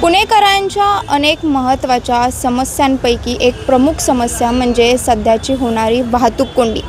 पुणेकरांच्या अनेक महत्त्वाच्या समस्यांपैकी एक प्रमुख समस्या म्हणजे सध्याची होणारी वाहतूक कोंडी.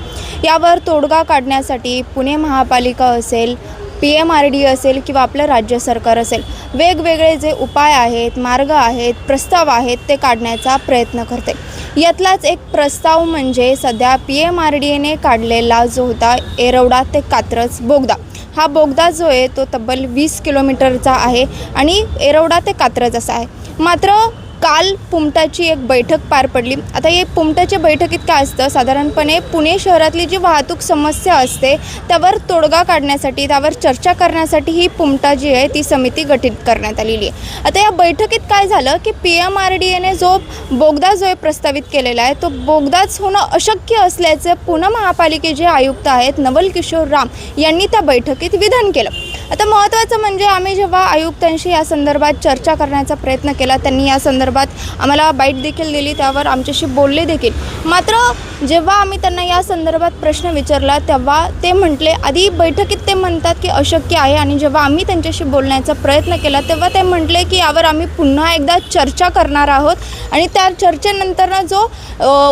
यावर तोडगा काढण्यासाठी पुणे महापालिका असेल पी एम आर डी असेल किंवा आपलं राज्य सरकार असेल वेगवेगळे जे उपाय आहेत मार्ग आहेत प्रस्ताव आहेत ते काढण्याचा प्रयत्न करते. यातलाच एक प्रस्ताव म्हणजे सध्या पी एम आर डी एने काढलेला जो होता एरवडा ते कात्रज बोगदा. हा बोगदा जो आहे तो तब्बल वीस किलोमीटरचा आहे आणि एरवडा ते कात्रज असा आहे. मात्र काल पुमटाची एक बैठक पार पडली. आता हे पुमटाच्या बैठकीत काय असतं? साधारणपणे पुणे शहरातली जी वाहतूक समस्या असते त्यावर तोडगा काढण्यासाठी त्यावर चर्चा करण्यासाठी ही पुमटा जी आहे ती समिती गठीत करण्यात आलेली आहे. आता या बैठकीत काय झालं? की पी एम आर डी एने जो बोगदा जो आहे प्रस्तावित केलेला आहे तो बोगदाच होणं अशक्य असल्याचं पुणे महापालिकेचे आयुक्त आहेत नवल किशोर राम यांनी त्या बैठकीत विधान केलं. आता महत्त्वाचं म्हणजे आम्ही जेव्हा आयुक्तांशी या संदर्भात चर्चा करण्याचा प्रयत्न केला त्यांनी या संदर्भात आम्हाला बाईट देखील दिली त्यावर आमच्याशी बोलले देखील. मात्र जेव्हा आम्ही त्यांना या संदर्भात प्रश्न विचारला तेव्हा ते म्हटले आधी बैठकीत ते म्हणतात की अशक्य आहे आणि जेव्हा आम्ही त्यांच्याशी बोलण्याचा प्रयत्न केला तेव्हा ते म्हटले की यावर आम्ही पुन्हा एकदा चर्चा करणार आहोत आणि त्या चर्चेनंतरनं जो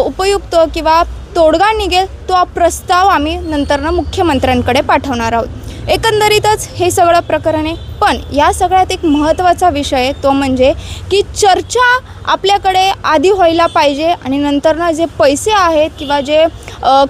उपयुक्त किंवा तोडगा निघेल तो प्रस्ताव आम्ही नंतरनं मुख्यमंत्र्यांकडे पाठवणार आहोत. एकंदरीतच हे सगळं प्रकरण आहे. पण या सगळ्यात एक महत्त्वाचा विषय तो म्हणजे की चर्चा आपल्याकडे आधी व्हायला पाहिजे आणि नंतरनं जे पैसे आहेत किंवा जे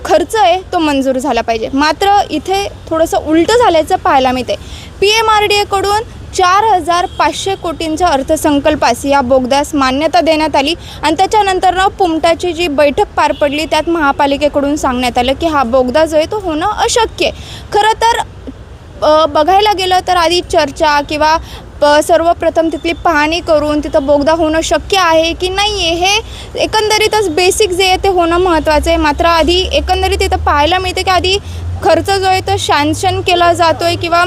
खर्च आहे तो मंजूर झाला पाहिजे. मात्र इथे थोडंसं उलटं झाल्याचं पाहायला मिळते पी एम आर डी एकडून चार हजार पाचशे कोटींच्या अर्थसंकल्पास या बोगद्यास मान्यता देण्यात आली आणि त्याच्यानंतरनं पुमटाची जी बैठक पार पडली त्यात महापालिकेकडून सांगण्यात आलं की हा बोगदा जो आहे तो होणं अशक्य आहे. खरं तर बघायला गेलं तर आधी चर्चा किंवा प- सर्वप्रथम तिथली पाहणी करून तिथं बोगदा होणं शक्य आहे की नाही आहे हे एकंदरीतच बेसिक जे आहे ते होणं महत्त्वाचं आहे. मात्र आधी एकंदरीत इथं पाहायला मिळते की आधी खर्च जो आहे तो शांशन केला जातो आहे किंवा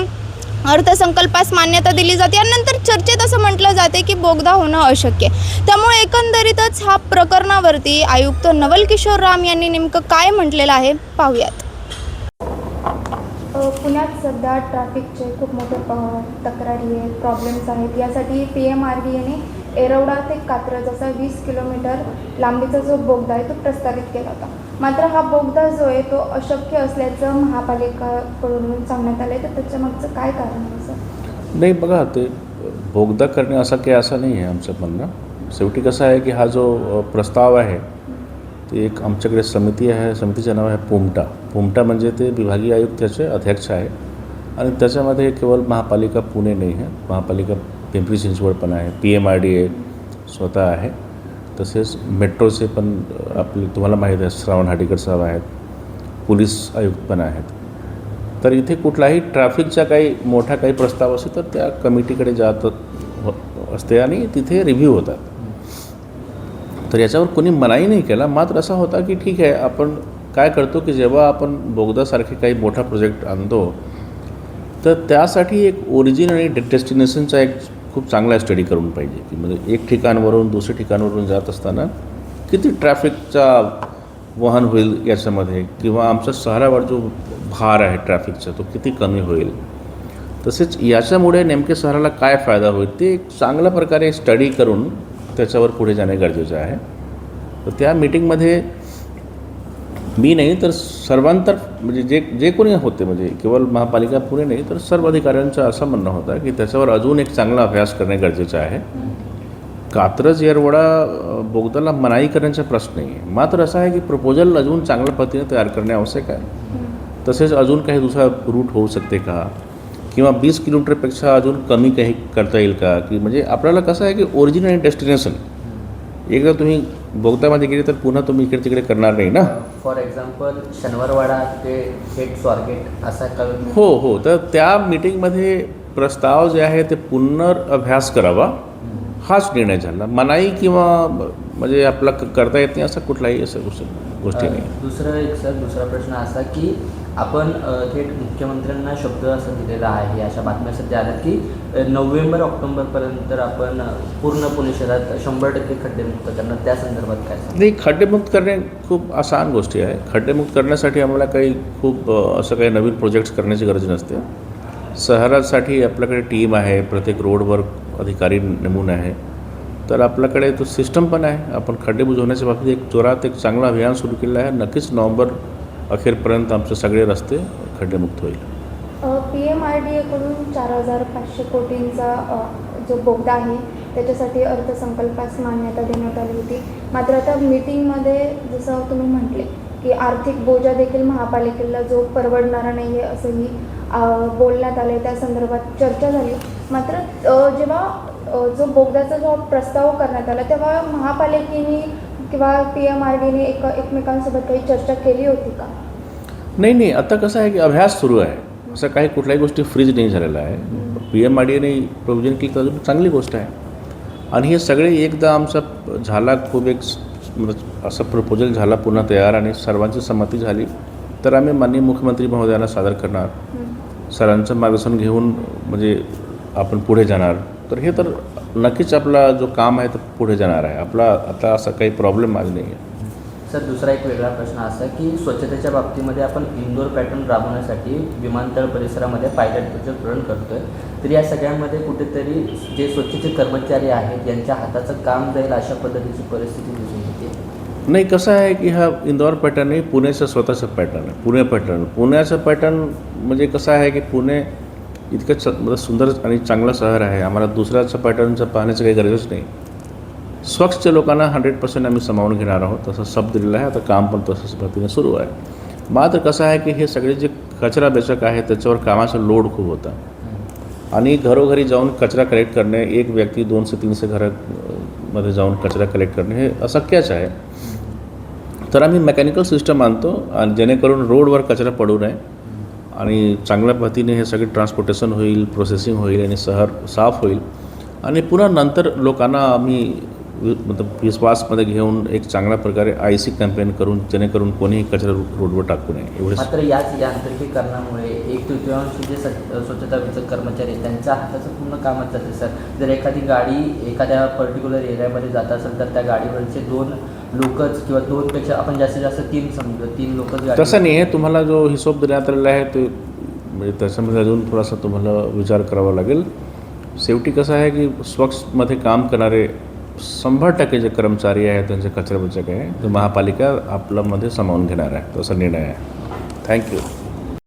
अर्थसंकल्पास मान्यता दिली जाते आणि नंतर चर्चेत असं म्हटलं जाते की बोगदा होणं अशक्य आहे. त्यामुळे एकंदरीतच हा प्रकरणावरती आयुक्त नवल किशोर राम यांनी नेमकं काय म्हटलेलं आहे पाहूयात. पुण्यात सध्या ट्रॅफिकचे खूप मोठे तक्रारी आहेत प्रॉब्लेम्स आहेत. यासाठी पी एम आर डी एने एरवडा ते कात्रज असा वीस किलोमीटर लांबीचा जो बोगदा आहे तो प्रस्तावित केला होता. मात्र हा बोगदा जो आहे तो अशक्य असल्याचं महापालिकाकडून सांगण्यात आलं आहे तर त्याच्यामागचं काय कारण आहे सर? नाही बघा ते बोगदा करणे असं काही असं नाही आहे आमचं म्हणणं. शेवटी कसं आहे की हा जो प्रस्ताव आहे ते एक आमच्याकडे समिती आहे समितीचं नाव आहे पोमटा. पोमटा म्हणजे ते विभागीय आयुक्ताचे अध्यक्ष आहे. आणि त्याच्यामध्ये केवळ महापालिका पुणे नाही आहे महापालिका पिंपरी चिंचवड पण आहे P M R D A स्वतः आहे. तसेच मेट्रोचे पण आपले तुम्हाला माहीत आहे श्रावण हाटीकर साहेब आहेत पोलीस आयुक्त पण आहेत. तर इथे कुठलाही ट्रॅफिकचा काही मोठा काही प्रस्ताव असेल तर त्या कमिटीकडे जात हो, असते आणि तिथे रिव्ह्यू होतात. तर याच्यावर कोणी मनाई नाही केला. मात्र असा होता की ठीक आहे आपण काय करतो की जेव्हा आपण बोगदासारखे काही मोठा प्रोजेक्ट आणतो तर त्यासाठी एक ओरिजिन आणि डेस्टिनेशनचा एक खूप चांगला स्टडी करून पाहिजे. की म्हणजे एक ठिकाणवरून दुसऱ्या ठिकाणवरून जात असताना किती ट्रॅफिकचा वहन होईल याच्यामध्ये? किंवा आमचा शहरावर जो भार आहे ट्रॅफिकचा तो किती कमी होईल? तसेच याच्यामुळे नेमके शहराला काय फायदा होईल? ते एक चांगल्या प्रकारे स्टडी करून त्याच्यावर पुढे जाणे गरजेचं आहे. तर त्या मीटिंगमध्ये मी नाही तर सर्वांतर म्हणजे जे जे कोणी होते म्हणजे केवळ महापालिका पुणे नाही तर सर्व अधिकाऱ्यांचं असं म्हणणं होतं की त्याच्यावर अजून एक चांगला अभ्यास करणे गरजेचं आहे. कात्रज येरवडा बोगदाला मनाई करण्याचा प्रश्न नाही आहे मात्र असं आहे की प्रपोजल अजून चांगल्या पद्धतीने तयार करणे आवश्यक आहे. तसेच अजून काही दुसरा रूट होऊ शकते का? किंवा वीस किलोमीटरपेक्षा अजून कमी काही करता येईल का? की म्हणजे आपल्याला कसं आहे की ओरिजिन आणि डेस्टिनेशन एकदा तुम्ही बोगदामध्ये गेले तर पुन्हा तुम्ही इकडे तिकडे करणार नाही ना? फॉर एक्झाम्पल शनिवारवाडा ते हेड स्वारगेट असा हो हो. तर त्या मीटिंगमध्ये प्रस्ताव जे आहे ते पुनर्अभ्यास करावा. हाच निर्णय झाला. मनाई किंवा म्हणजे आपला करता येत नाही असं कुठलाही असं गोष्ट गोष्टी नाही. दुसरं एक सर दुसरा प्रश्न असा की आपण थेट मुख्यमंत्र्यांना शब्द असं दिलेला आहे अशा बातम्या सध्या आल्यात की नोव्हेंबर ऑक्टोबरपर्यंत आपण पूर्ण पुणे शहरात शंभर टक्के खड्डेमुक्त करणार. त्या संदर्भात काय नाही खड्डेमुक्त करणे खूप आसान गोष्टी आहे. खड्डेमुक्त करण्यासाठी आम्हाला काही खूप असं काही नवीन प्रोजेक्ट्स करण्याची गरज नसते. शहरासाठी आपल्याकडे टीम आहे प्रत्येक रोडवर अधिकारी नेमून आहे. तर आपल्याकडे तो सिस्टम पण आहे. आपण खड्डे बुजवण्याच्या बाबतीत एक जोरात एक चांगलं अभियान सुरू केलं आहे. नक्कीच नोव्हेंबर अखेरपर्यंत आमचे सगळे रस्ते खड्डेमुक्त होईल. पी एम आर डी एकडून चार हजार पाचशे कोटींचा जो बोगदा आहे त्याच्यासाठी अर्थसंकल्पास मान्यता देण्यात आली होती. मात्र आता मीटिंगमध्ये जसं तुम्ही म्हटले की आर्थिक बोजा देखील महापालिकेला जो परवडणारा नाही आहे असंही बोलण्यात आले त्या संदर्भात चर्चा झाली. मात्र जेव्हा जो बोगद्याचा जो प्रस्ताव करण्यात आला तेव्हा महापालिकेने किंवा पी एम आर डीने एक एकमेकांसोबत काही चर्चा केली होती का? नाही नाही. आता कसं आहे की अभ्यास सुरू आहे. असं काही कुठल्याही गोष्टी फ्रीज नाही झालेलं आहे. पी एम आर डी एने प्रोव्हिजन केली तर चांगली गोष्ट आहे. आणि हे सगळे एकदा आमचा झाला खूप एक असं प्रपोजल झाला पुन्हा तयार आणि सर्वांची संमती झाली तर आम्ही माननीय मुख्यमंत्री महोदयांना सादर करणार. सरांचं मार्गदर्शन घेऊन म्हणजे आपण पुढे जाणार. तर हे तर नक्कीच आपला जो काम आहे तो पुढे जाणार आहे. आपला आता असा काही प्रॉब्लेम आज नाही आहे सर दुसरा एक वेगळा प्रश्न असा की स्वच्छतेच्या बाबतीमध्ये आपण इंडोर पॅटर्न राबवण्यासाठी विमानतळ परिसरामध्ये पायलट प्रोजेक्ट रन करतोय. तर या सगळ्यामध्ये कुठेतरी जे स्वच्छतेचे कर्मचारी आहेत यांच्या हाताचं काम जाईल अशा पद्धतीची परिस्थिती दिसून येते. नाही कसं आहे की हा इंदोर पॅटर्न नाही पुण्याचं स्वतःचं पॅटर्न आहे. पुणे पॅटर्न पुण्याचं पॅटर्न म्हणजे कसं आहे की पुणे इतकं च मतलब सुंदर आणि चांगलं शहर आहे. आम्हाला दुसऱ्याचं पॅटर्नचं पाहण्याचं काही गरजच नाही. स्वच्छ लोकांना हंड्रेड पर्सेंट आम्ही सामावून घेणार आहोत. तसं शब्द दिलेलं आहे. आता काम पण तसंच पद्धतीने सुरू आहे. मात्र कसं आहे की हे सगळे जे कचरा बेचक आहे त्याच्यावर कामाचा लोड खूप होता. आणि घरोघरी जाऊन कचरा कलेक्ट करणे एक व्यक्ती दोनशे तीनशे घरामध्ये जाऊन कचरा कलेक्ट करणे हे अशक्यच आहे. तर आम्ही मेकॅनिकल सिस्टम आणतो आणि जेणेकरून रोडवर कचरा पडू नये. आणि चांगल्या पद्धतीने हे सगळे ट्रान्सपोर्टेशन होईल प्रोसेसिंग होईल आणि शहर साफ होईल. आणि पुन्हा नंतर लोकांना आम्ही मतलब विश्वासमध्ये घेऊन एक चांगल्या प्रकारे आय सी कॅम्पेन करून जेणेकरून कोणीही कचरा रोडवर टाकू नये. एवढे मात्र याच यांत्रिकीकरणामुळे एक तृतीयांश जे स्वच्छता विभाग कर्मचारी त्यांच्या हाताचं पूर्ण कामच जाते सर. जर एखादी गाडी एखाद्या पर्टिक्युलर एरियामध्ये जात असेल तर त्या गाडीवरचे दोन लोकच किंवा दोनपेक्षा आपण जास्तीत जास्त तीन समजू तीन लोकच तसं नाही आहे तुम्हाला जो हिशोब देण्यात आलेला आहे ते म्हणजे त्याच्यामध्ये अजून थोडासा तुम्हाला विचार करावा लागेल. शेवटी कसं आहे की स्वच्छमध्ये काम करणारे शंभर टक्के जे कर्मचारी आहेत त्यांचे कचरा आहे ते महापालिका आपल्यामध्ये सामावून घेणार आहे तसा निर्णय आहे. थँक्यू